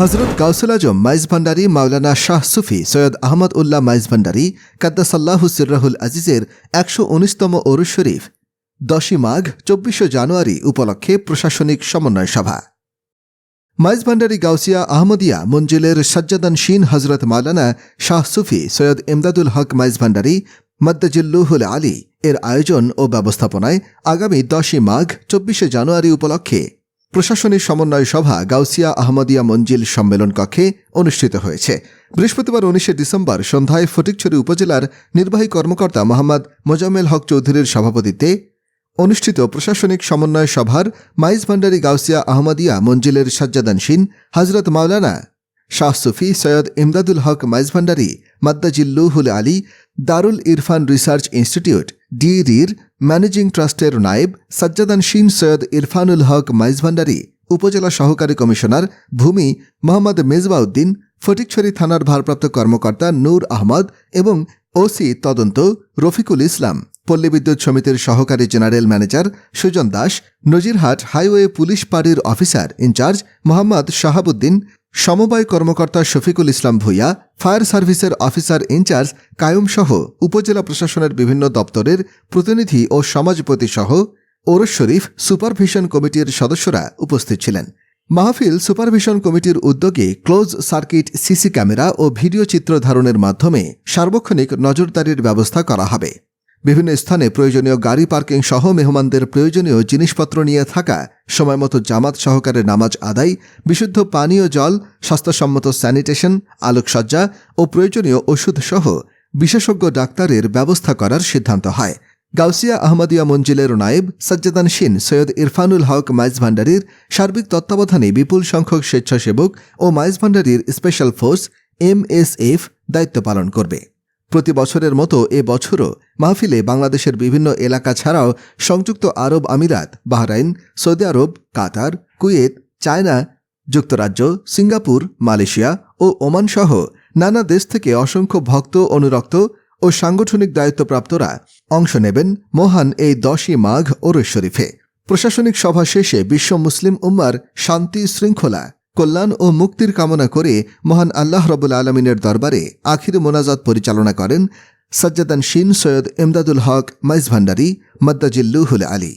হজরত গাউসুল আজম মাইজ ভান্ডারী মাওলানা শাহ সুফি সৈয়দ আহমদ উল্লাহ মাইজ ভান্ডারী কাদ্দাসাল্লাহু সির্রাহুল আজিজের একশো উনিশতম ওরুস শরীফ, দশই মাঘ, চব্বিশে জানুয়ারি উপলক্ষে প্রশাসনিক সমন্বয় সভা। মাইজ ভান্ডারী গাউসিয়া আহমদিয়া মঞ্জিলের সজ্জাদান শিন হজরত মাওলানা শাহ সুফি সৈয়দ ইমদাদুল হক মাইজ ভান্ডারী মদ্দাজিল্লুহুল আলী এর আয়োজন ও ব্যবস্থাপনায় আগামী দশই মাঘ, চব্বিশে জানুয়ারি উপলক্ষে প্রশাসনিক সমন্বয় সভা গাউসিয়া আহমদিয়া মঞ্জিল সম্মেলন কক্ষে অনুষ্ঠিত হয়েছে। বৃহস্পতিবার উনিশে ডিসেম্বর সন্ধ্যায় ফটিকছড়ি উপজেলার নির্বাহী কর্মকর্তা মোহাম্মদ মোজাম্মেল হক চৌধুরীর সভাপতিত্বে অনুষ্ঠিত প্রশাসনিক সমন্বয় সভার মাইজ ভান্ডারী গাউসিয়া আহমদিয়া মঞ্জিলের সাজ্জাদানসিন হজরত মাওলানা শাহ সুফি সৈয়দ ইমদাদুল হক মাইজ ভান্ডারী মাদ্দাজিল্লুহুল আলী দারুল ইরফান রিসার্চ ইনস্টিটিউট ডিরির ম্যানেজিং ট্রাস্টের নায়েব সাজ্জাদান শিন সৈয়দ ইরফানুল হক মাইজ ভান্ডারী উপজেলা সহকারী কমিশনার ভূমি মোহাম্মদ মেজবাউদ্দিন, ফটিকছড়ি থানার ভারপ্রাপ্ত কর্মকর্তা নূর আহমদ এবং ওসি তদন্ত রফিকুল ইসলাম। পল্লী বিদ্যুৎ সমিতির সহকারী general manager Sujan Das, Nazirhat highway police পাড়ির officer in charge Mohammad Shahabuddin সমবায় কর্মকর্তা শফিকুল ইসলাম ভূঁইয়া, ফায়ার সার্ভিসের অফিসার ইনচার্জ কায়ুম সহ উপজেলা প্রশাসনের বিভিন্ন দপ্তরের প্রতিনিধি ও সমাজপতি সহ ওরস শরীফ সুপারভিশন কমিটির সদস্যরা উপস্থিত ছিলেন। মাহফিল সুপারভিশন কমিটির উদ্যোগে ক্লোজ সার্কিট সিসি ক্যামেরা ও ভিডিও চিত্র ধারণের মাধ্যমে সার্বক্ষণিক নজরদারির ব্যবস্থা করা হবে। বিভিন্ন স্থানে প্রয়োজনীয় গাড়ি পার্কিং সহ মেহমানদের প্রয়োজনীয় জিনিসপত্র নিয়ে থাকা, সময়মতো জামাত সহকারে নামাজ আদায়, বিশুদ্ধ পানীয় জল, স্বাস্থ্যসম্মত স্যানিটেশন, আলোকসজ্জা ও প্রয়োজনীয় ওষুধ সহ বিশেষজ্ঞ ডাক্তারের ব্যবস্থা করার সিদ্ধান্ত হয়। গাউসিয়া আহমদিয়া মঞ্জিলের নায়েব সজ্জাদান শিন সৈয়দ ইরফানুল হক মাইজ ভান্ডারীর সার্বিক তত্ত্বাবধানে বিপুল সংখ্যক স্বেচ্ছাসেবক ও মাইজ ভান্ডারীর স্পেশাল ফোর্স এমএসএফ দায়িত্ব পালন করবে। প্রতি বছরের মতো এ বছরও মাহফিলে বাংলাদেশের বিভিন্ন এলাকা ছাড়াও সংযুক্ত আরব আমিরাত, বাহরাইন, সৌদি আরব, কাতার, কুয়েত, চায়না, যুক্তরাজ্য, সিঙ্গাপুর, মালয়েশিয়া ও ওমান সহ নানা দেশ থেকে অসংখ্য ভক্ত, অনুরক্ত ও সাংগঠনিক দায়িত্বপ্রাপ্তরা অংশ নেবেন মহান এই দশই মাঘ ওরস শরীফে। প্রশাসনিক সভা শেষে বিশ্ব মুসলিম উম্মার শান্তি শৃঙ্খলা কল্যাণ ও মুক্তির কামনা করে মহান আল্লাহ রবুল আলমিনের দরবারে আখির মোনাজাত পরিচালনা করেন সজ্জাদান শিন সৈয়দ ইমদাদুল হক মাইজ ভান্ডারী মদ্দাজিল্লুহুল আলী।